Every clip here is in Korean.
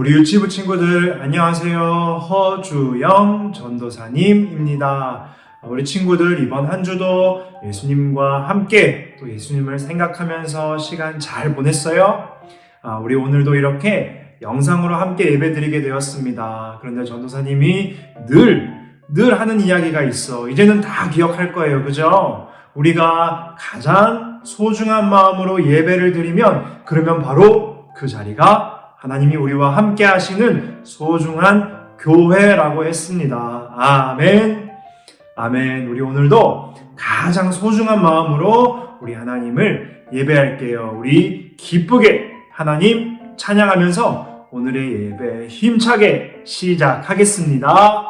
우리 유치부 친구들 안녕하세요. 허주영 전도사님입니다. 우리 친구들 이번 한 주도 예수님과 함께 또 예수님을 생각하면서 시간 잘 보냈어요? 아, 우리 오늘도 이렇게 영상으로 함께 예배드리게 되었습니다. 그런데 전도사님이 늘, 늘 하는 이야기가 있어. 이제는 다 기억할 거예요. 그죠? 우리가 가장 소중한 마음으로 예배를 드리면 그러면 바로 그 자리가 하나님이 우리와 함께 하시는 소중한 교회라고 했습니다. 아멘. 아멘. 우리 오늘도 가장 소중한 마음으로 우리 하나님을 예배할게요. 우리 기쁘게 하나님 찬양하면서 오늘의 예배 힘차게 시작하겠습니다.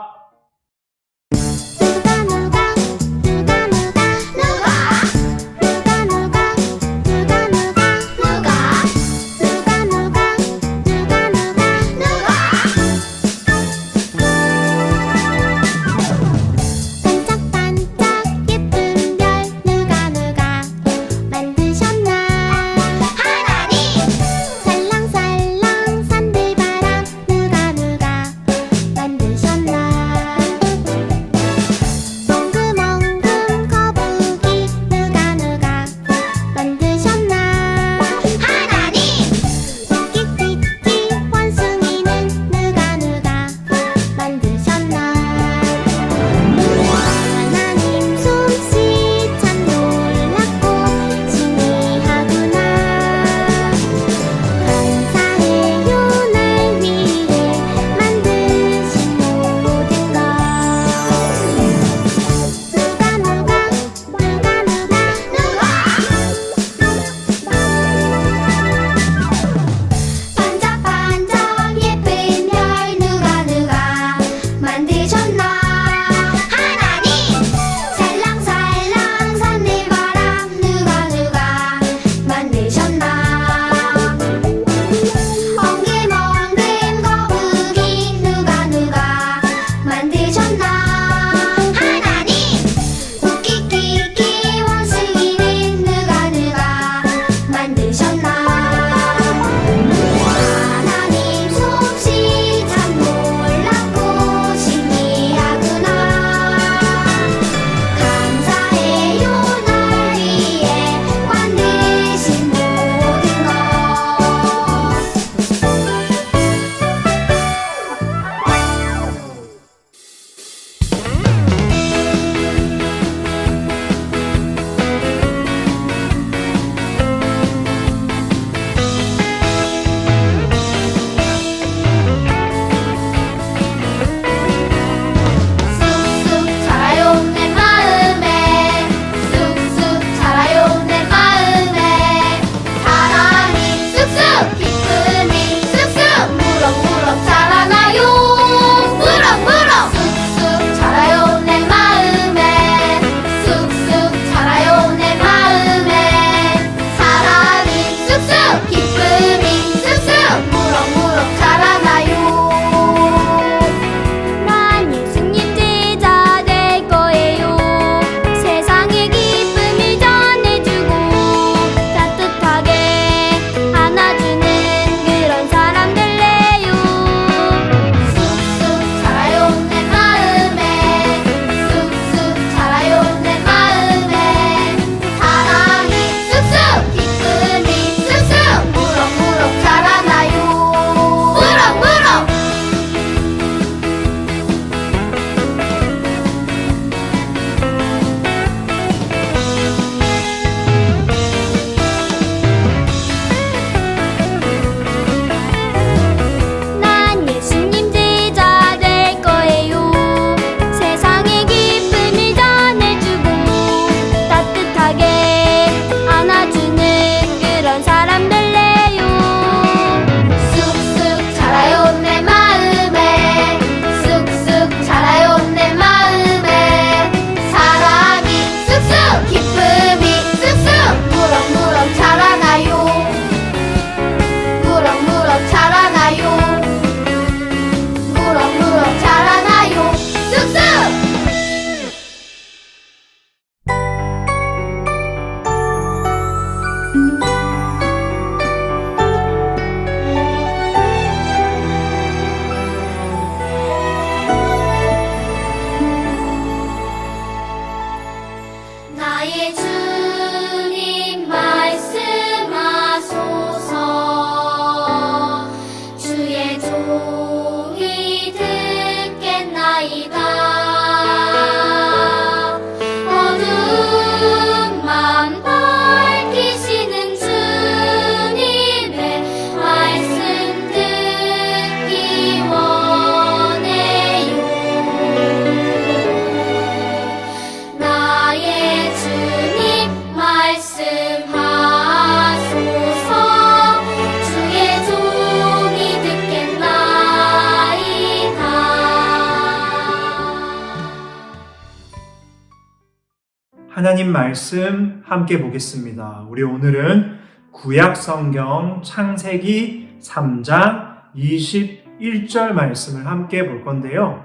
하나님 말씀 함께 보겠습니다. 우리 오늘은 구약 성경 창세기 3장 21절 말씀을 함께 볼 건데요.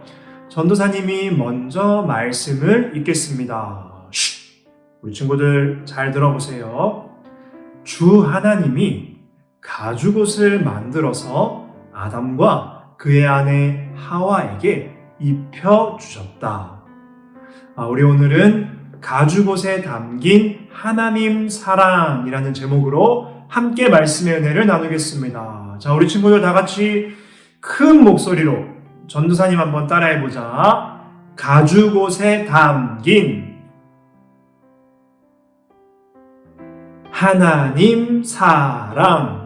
전도사님이 먼저 말씀을 읽겠습니다. 쉿! 우리 친구들 잘 들어보세요. 주 하나님이 가죽옷을 만들어서 아담과 그의 아내 하와에게 입혀 주셨다. 아, 우리 오늘은 가죽옷에 담긴 하나님 사랑이라는 제목으로 함께 말씀의 은혜를 나누겠습니다. 자, 우리 친구들 다 같이 큰 목소리로 전도사님 한번 따라해 보자. 가죽옷에 담긴 하나님 사랑.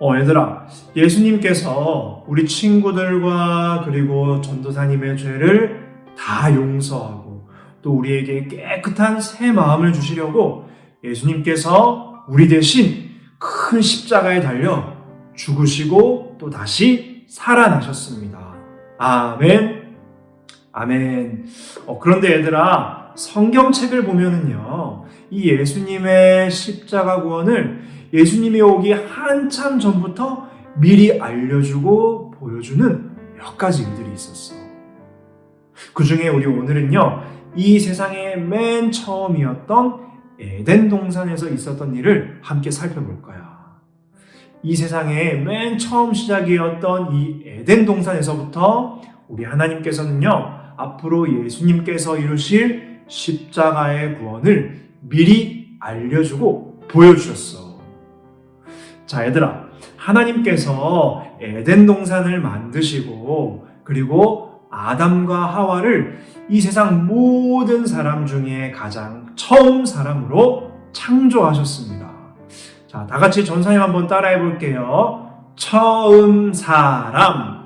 어, 얘들아, 예수님께서 우리 친구들과 그리고 전도사님의 죄를 다 용서하고 또 우리에게 깨끗한 새 마음을 주시려고 예수님께서 우리 대신 큰 십자가에 달려 죽으시고 또 다시 살아나셨습니다. 아멘. 아멘. 어, 그런데 얘들아, 성경책을 보면은요, 이 예수님의 십자가 구원을 예수님이 오기 한참 전부터 미리 알려주고 보여주는 몇 가지 일들이 있었어. 그 중에 우리 오늘은요, 이 세상의 맨 처음이었던 에덴 동산에서 있었던 일을 함께 살펴볼 거야. 이 세상의 맨 처음 시작이었던 이 에덴 동산에서부터 우리 하나님께서는요, 앞으로 예수님께서 이루실 십자가의 구원을 미리 알려주고 보여주셨어. 자, 얘들아. 하나님께서 에덴 동산을 만드시고, 그리고 아담과 하와를 이 세상 모든 사람 중에 가장 처음 사람으로 창조하셨습니다. 자, 다 같이 전사님 한번 따라해 볼게요. 처음 사람.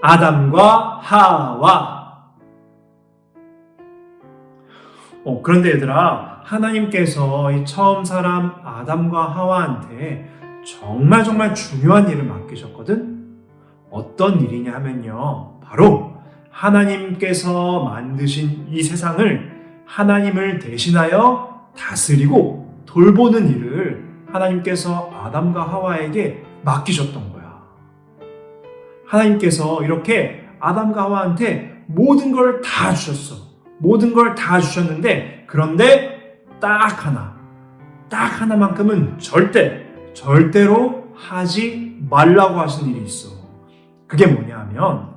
아담과 하와. 어, 그런데 얘들아, 하나님께서 이 처음 사람 아담과 하와한테 정말 정말 중요한 일을 맡기셨거든? 어떤 일이냐 하면요. 바로 하나님께서 만드신 이 세상을 하나님을 대신하여 다스리고 돌보는 일을 하나님께서 아담과 하와에게 맡기셨던 거야. 하나님께서 이렇게 아담과 하와한테 모든 걸 다 주셨어. 모든 걸 다 주셨는데, 그런데 딱 하나, 딱 하나만큼은 절대, 절대로 하지 말라고 하신 일이 있어. 그게 뭐냐 하면,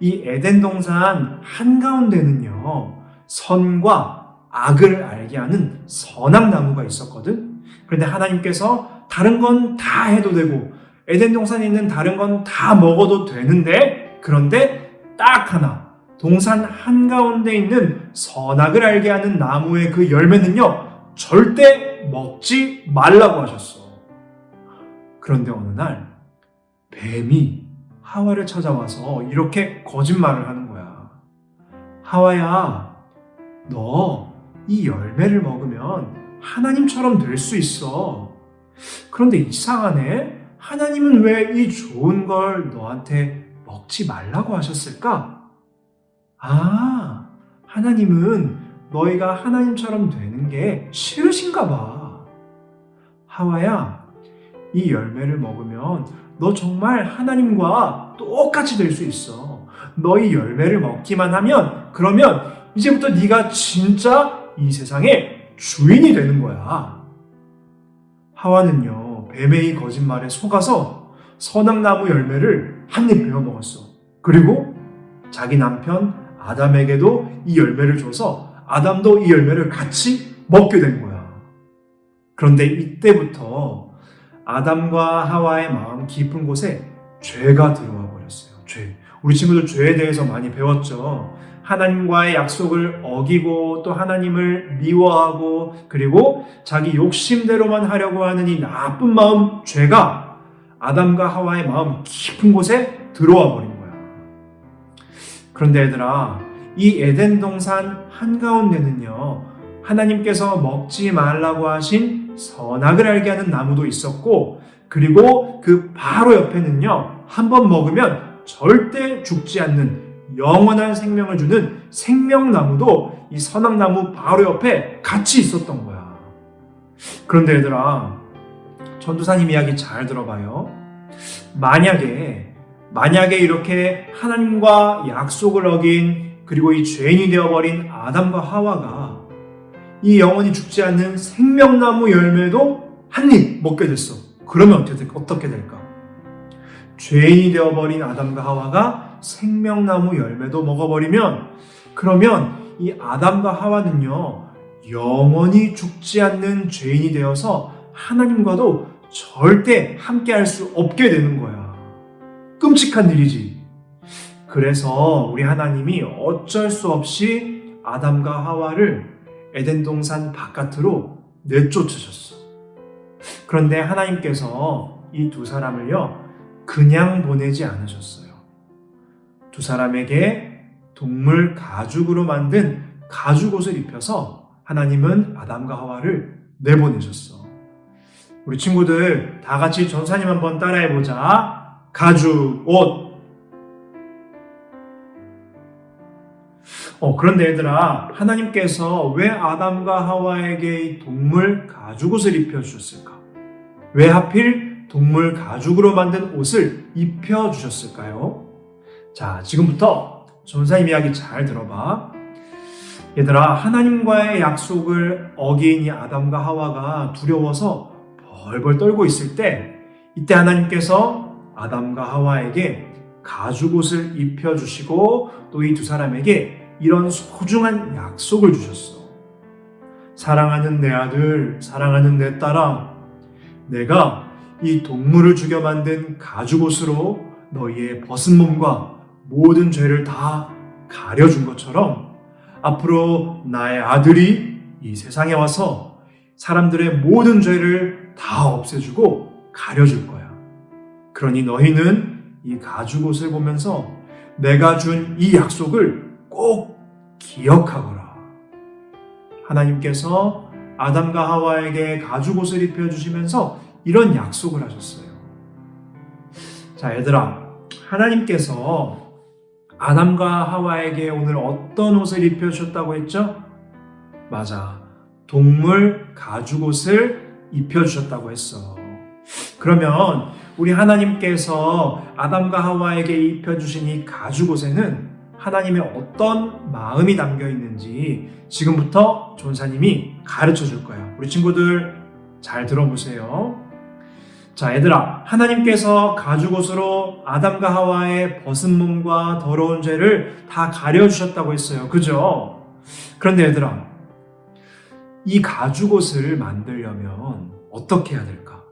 이 에덴 동산 한가운데는요, 선과 악을 알게 하는 선악 나무가 있었거든? 그런데 하나님께서 다른 건 다 해도 되고, 에덴 동산에 있는 다른 건 다 먹어도 되는데, 그런데 딱 하나, 동산 한가운데 있는 선악을 알게 하는 나무의 그 열매는요, 절대 먹지 말라고 하셨어. 그런데 어느 날, 뱀이 하와를 찾아와서 이렇게 거짓말을 하는 거야. 하와야, 너 이 열매를 먹으면 하나님처럼 될 수 있어. 그런데 이상하네? 하나님은 왜 이 좋은 걸 너한테 먹지 말라고 하셨을까? 아, 하나님은 너희가 하나님처럼 되는 게 싫으신가 봐. 하와야, 이 열매를 먹으면 너 정말 하나님과 똑같이 될 수 있어. 너희 열매를 먹기만 하면 그러면 이제부터 네가 진짜 이 세상의 주인이 되는 거야. 하와는요, 뱀의 이 거짓말에 속아서 선악나무 열매를 한입 베어 먹었어. 그리고 자기 남편 아담에게도 이 열매를 줘서 아담도 이 열매를 같이 먹게 된 거야. 그런데 이때부터 아담과 하와의 마음 깊은 곳에 죄가 들어와. 죄. 우리 친구들 죄에 대해서 많이 배웠죠. 하나님과의 약속을 어기고 또 하나님을 미워하고 그리고 자기 욕심대로만 하려고 하는 이 나쁜 마음, 죄가 아담과 하와의 마음 깊은 곳에 들어와 버린 거야. 그런데 얘들아, 이 에덴 동산 한가운데는요, 하나님께서 먹지 말라고 하신 선악을 알게 하는 나무도 있었고, 그리고 그 바로 옆에는요, 한 번 먹으면 절대 죽지 않는 영원한 생명을 주는 생명나무도 이 선악나무 바로 옆에 같이 있었던 거야. 그런데 얘들아, 전도사님 이야기 잘 들어봐요. 만약에, 만약에 이렇게 하나님과 약속을 어긴 그리고 이 죄인이 되어버린 아담과 하와가 이 영원히 죽지 않는 생명나무 열매도 한 입 먹게 됐어. 그러면 어떻게, 될- 어떻게 될까? 죄인이 되어버린 아담과 하와가 생명나무 열매도 먹어버리면 그러면 이 아담과 하와는요 영원히 죽지 않는 죄인이 되어서 하나님과도 절대 함께 할 수 없게 되는 거야. 끔찍한 일이지. 그래서 우리 하나님이 어쩔 수 없이 아담과 하와를 에덴 동산 바깥으로 내쫓으셨어. 그런데 하나님께서 이 두 사람을요, 그냥 보내지 않으셨어요. 두 사람에게 동물 가죽으로 만든 가죽 옷을 입혀서 하나님은 아담과 하와를 내보내셨어. 우리 친구들 다 같이 전사님 한번 따라해 보자. 가죽 옷. 어, 그런데 얘들아, 하나님께서 왜 아담과 하와에게 이 동물 가죽 옷을 입혀 주셨을까? 왜 하필 동물 가죽으로 만든 옷을 입혀주셨을까요? 자, 지금부터 전사님 이야기 잘 들어봐. 얘들아, 하나님과의 약속을 어긴 이 아담과 하와가 두려워서 벌벌 떨고 있을 때, 이때 하나님께서 아담과 하와에게 가죽 옷을 입혀주시고 또 이 두 사람에게 이런 소중한 약속을 주셨어. 사랑하는 내 아들, 사랑하는 내 딸아, 내가 이 동물을 죽여 만든 가죽옷으로 너희의 벗은 몸과 모든 죄를 다 가려준 것처럼 앞으로 나의 아들이 이 세상에 와서 사람들의 모든 죄를 다 없애주고 가려줄 거야. 그러니 너희는 이 가죽옷을 보면서 내가 준 이 약속을 꼭 기억하거라. 하나님께서 아담과 하와에게 가죽옷을 입혀주시면서 이런 약속을 하셨어요. 자, 얘들아. 하나님께서 아담과 하와에게 오늘 어떤 옷을 입혀주셨다고 했죠? 맞아. 동물 가죽 옷을 입혀주셨다고 했어. 그러면 우리 하나님께서 아담과 하와에게 입혀주신 이 가죽 옷에는 하나님의 어떤 마음이 담겨 있는지 지금부터 전사님이 가르쳐 줄 거야. 우리 친구들 잘 들어보세요. 자, 얘들아, 하나님께서 가죽옷으로 아담과 하와의 벗은 몸과 더러운 죄를 다 가려주셨다고 했어요. 그죠? 그런데 얘들아, 이 가죽옷을 만들려면 어떻게 해야 될까?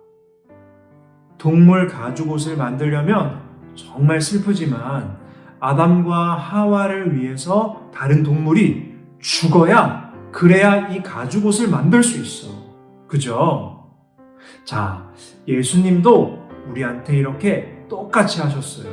동물 가죽옷을 만들려면 정말 슬프지만 아담과 하와를 위해서 다른 동물이 죽어야 그래야 이 가죽옷을 만들 수 있어. 그죠? 자, 예수님도 우리한테 이렇게 똑같이 하셨어요.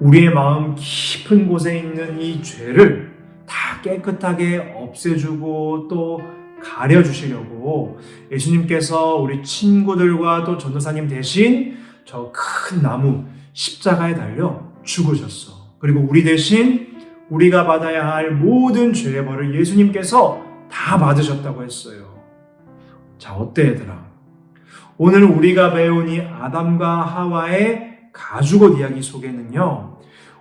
우리의 마음 깊은 곳에 있는 이 죄를 다 깨끗하게 없애주고 또 가려주시려고 예수님께서 우리 친구들과 또 전도사님 대신 저 큰 나무 십자가에 달려 죽으셨어. 그리고 우리 대신 우리가 받아야 할 모든 죄의 벌을 예수님께서 다 받으셨다고 했어요. 자, 어때 얘들아? 오늘 우리가 배운 이 아담과 하와의 가죽옷 이야기 속에는요,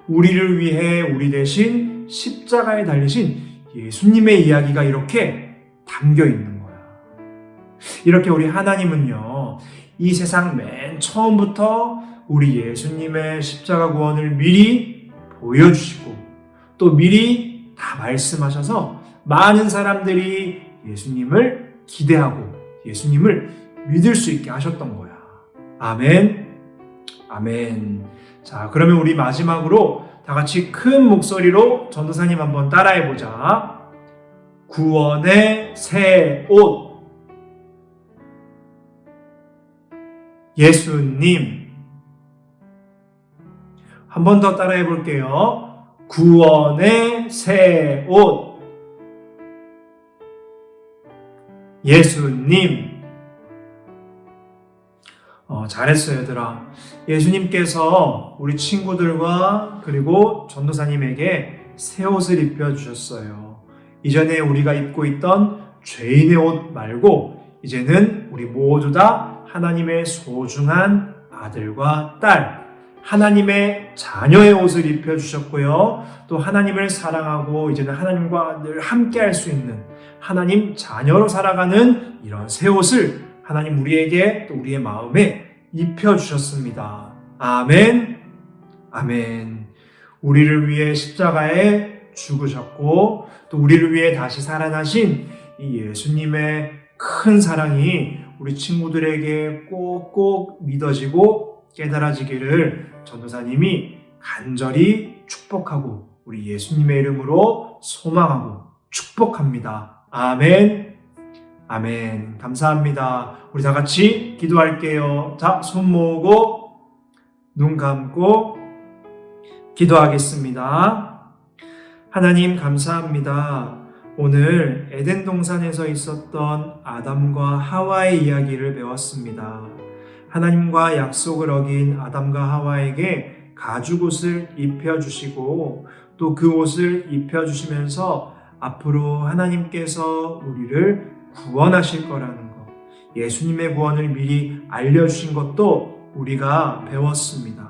우리를 위해 우리 대신 십자가에 달리신 예수님의 이야기가 이렇게 담겨 있는 거야. 이렇게 우리 하나님은요, 이 세상 맨 처음부터 우리 예수님의 십자가 구원을 미리 보여주시고, 또 미리 다 말씀하셔서 많은 사람들이 예수님을 기대하고 예수님을 믿을 수 있게 하셨던 거야. 아멘. 아멘. 자, 그러면 우리 마지막으로 다 같이 큰 목소리로 전도사님 한번 따라해 보자. 구원의 새 옷. 예수님. 한 번 더 따라해 볼게요. 구원의 새 옷. 예수님. 어, 잘했어요, 얘들아. 예수님께서 우리 친구들과 그리고 전도사님에게 새 옷을 입혀 주셨어요. 이전에 우리가 입고 있던 죄인의 옷 말고 이제는 우리 모두 다 하나님의 소중한 아들과 딸, 하나님의 자녀의 옷을 입혀 주셨고요. 또 하나님을 사랑하고 이제는 하나님과 늘 함께 할 수 있는 하나님 자녀로 살아가는 이런 새 옷을 하나님 우리에게 또 우리의 마음에 입혀주셨습니다. 아멘. 아멘. 우리를 위해 십자가에 죽으셨고 또 우리를 위해 다시 살아나신 이 예수님의 큰 사랑이 우리 친구들에게 꼭꼭 믿어지고 깨달아지기를 전도사님이 간절히 축복하고 우리 예수님의 이름으로 소망하고 축복합니다. 아멘. 아멘. 감사합니다. 우리 다 같이 기도할게요. 자, 손 모으고 눈 감고 기도하겠습니다. 하나님 감사합니다. 오늘 에덴 동산에서 있었던 아담과 하와의 이야기를 배웠습니다. 하나님과 약속을 어긴 아담과 하와에게 가죽 옷을 입혀주시고 또 그 옷을 입혀주시면서 앞으로 하나님께서 우리를 구원하실 거라는 것, 예수님의 구원을 미리 알려주신 것도 우리가 배웠습니다.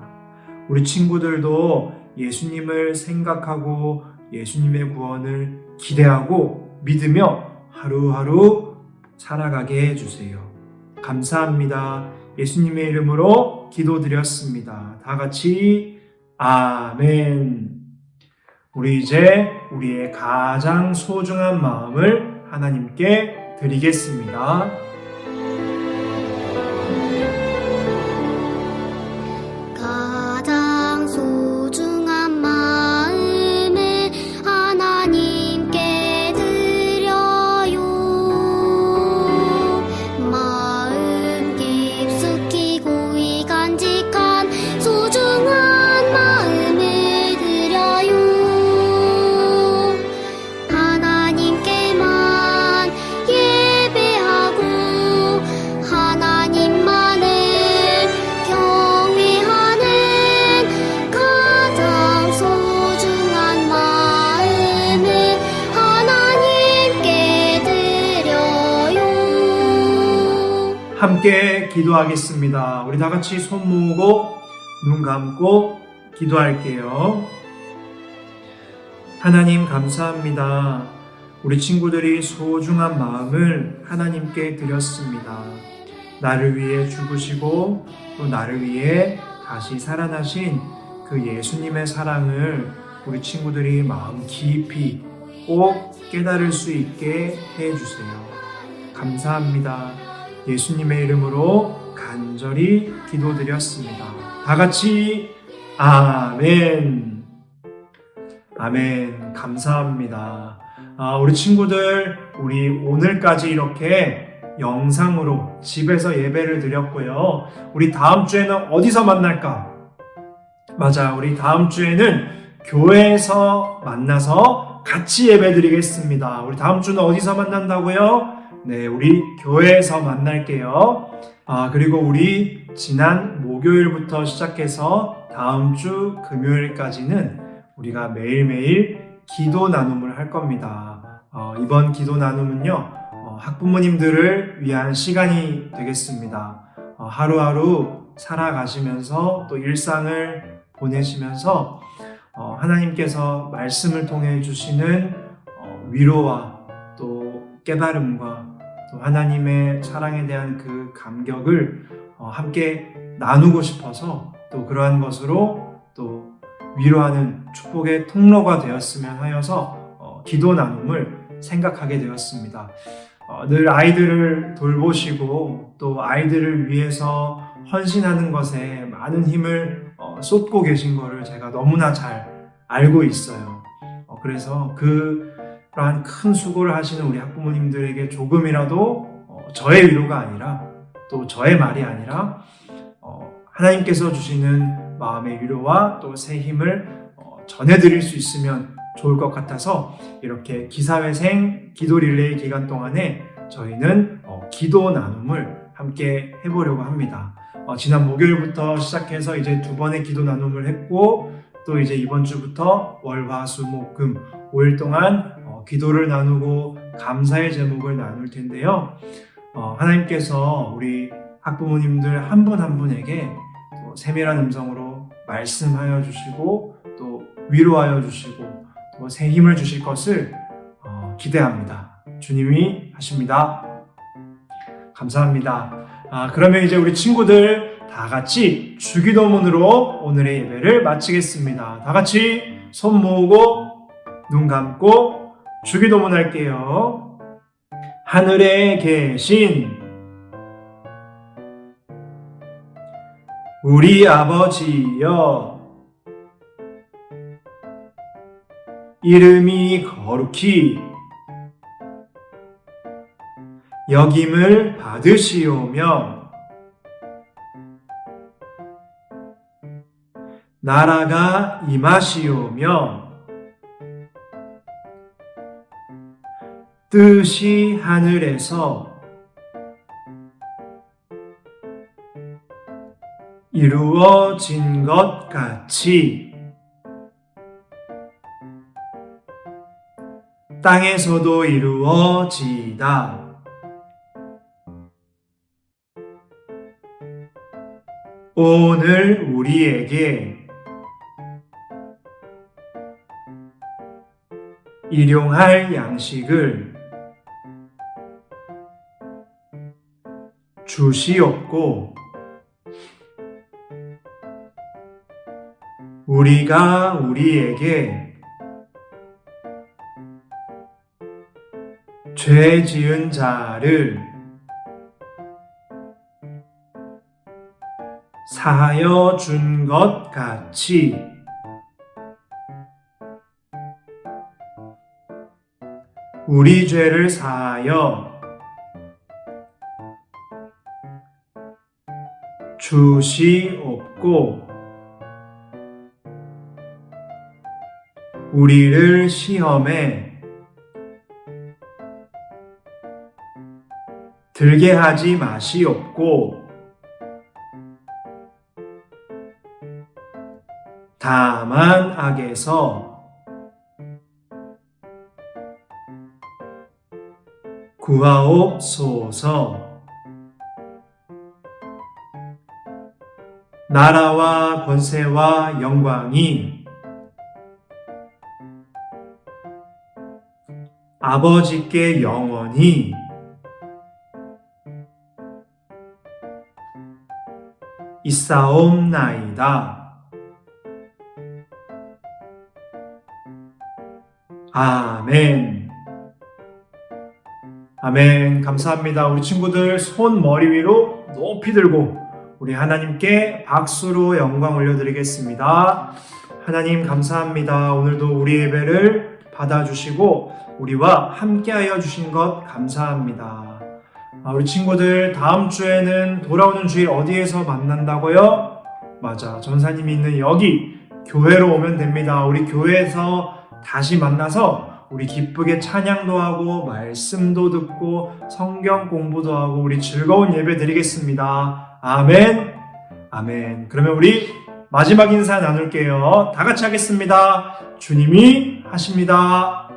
우리 친구들도 예수님을 생각하고 예수님의 구원을 기대하고 믿으며 하루하루 살아가게 해주세요. 감사합니다. 예수님의 이름으로 기도드렸습니다. 다 같이 아멘. 우리 이제 우리의 가장 소중한 마음을 하나님께 드리겠습니다. 함께 기도하겠습니다. 우리 다 같이 손 모으고 눈 감고 기도할게요. 하나님 감사합니다. 우리 친구들이 소중한 마음을 하나님께 드렸습니다. 나를 위해 죽으시고 또 나를 위해 다시 살아나신 그 예수님의 사랑을 우리 친구들이 마음 깊이 꼭 깨달을 수 있게 해주세요. 감사합니다. 예수님의 이름으로 간절히 기도드렸습니다. 다 같이 아멘. 아멘. 감사합니다. 아, 우리 친구들, 우리 오늘까지 이렇게 영상으로 집에서 예배를 드렸고요. 우리 다음 주에는 어디서 만날까? 맞아. 우리 다음 주에는 교회에서 만나서 같이 예배 드리겠습니다. 우리 다음 주는 어디서 만난다고요? 네, 우리 교회에서 만날게요. 아, 그리고 우리 지난 목요일부터 시작해서 다음 주 금요일까지는 우리가 매일매일 기도 나눔을 할 겁니다. 어, 이번 기도 나눔은요, 어, 학부모님들을 위한 시간이 되겠습니다. 어, 하루하루 살아가시면서 또 일상을 보내시면서 어, 하나님께서 말씀을 통해 주시는 어, 위로와 또 깨달음과 또 하나님의 사랑에 대한 그 감격을 어, 함께 나누고 싶어서 또 그러한 것으로 또 위로하는 축복의 통로가 되었으면 하여서 어, 기도 나눔을 생각하게 되었습니다. 어, 늘 아이들을 돌보시고 또 아이들을 위해서 헌신하는 것에 많은 힘을 어, 쏟고 계신 것을 제가 너무나 잘 알고 있어요. 어, 그래서 그 러한 큰 수고를 하시는 우리 학부모님들에게 조금이라도 어, 저의 위로가 아니라 또 저의 말이 아니라 어, 하나님께서 주시는 마음의 위로와 또 새 힘을 어, 전해드릴 수 있으면 좋을 것 같아서 이렇게 기사회생 기도 릴레이 기간 동안에 저희는 어, 기도 나눔을 함께 해보려고 합니다. 어, 지난 목요일부터 시작해서 이제 두 번의 기도 나눔을 했고 또 이제 이번 주부터 월화수목금 5일 동안 어, 기도를 나누고 감사의 제목을 나눌 텐데요. 어, 하나님께서 우리 학부모님들 한 분한 분에게 또 세밀한 음성으로 말씀하여 주시고 또 위로하여 주시고 또 새 힘을 주실 것을 어, 기대합니다. 주님이 하십니다. 감사합니다. 아, 그러면 이제 우리 친구들 다 같이 주기도문으로 오늘의 예배를 마치겠습니다. 다 같이 손 모으고 눈 감고 주기도문 할게요. 하늘에 계신 우리 아버지여 이름이 거룩히 여김을 받으시오며 나라가 임하시오며 뜻이 하늘에서 이루어진 것 같이 땅에서도 이루어지이다. 오늘 우리에게 일용할 양식을 주시옵고 우리가 우리에게 죄 지은 자를 사하여 준 것 같이 우리 죄를 사하여 주시옵고 우리를 시험에 들게 하지 마시옵고 다만 악에서 구하옵소서 나라와 권세와 영광이 아버지께 영원히 있사옵나이다. 아멘. 아멘. 감사합니다. 우리 친구들 손 머리 위로 높이 들고 우리 하나님께 박수로 영광 올려드리겠습니다. 하나님 감사합니다. 오늘도 우리 예배를 받아주시고 우리와 함께하여 주신 것 감사합니다. 아, 우리 친구들 다음 주에는 돌아오는 주일 어디에서 만난다고요? 맞아. 전사님이 있는 여기 교회로 오면 됩니다. 우리 교회에서 다시 만나서 우리 기쁘게 찬양도 하고 말씀도 듣고 성경 공부도 하고 우리 즐거운 예배 드리겠습니다. 아멘. 아멘. 그러면 우리 마지막 인사 나눌게요. 다 같이 하겠습니다. 주님이 하십니다.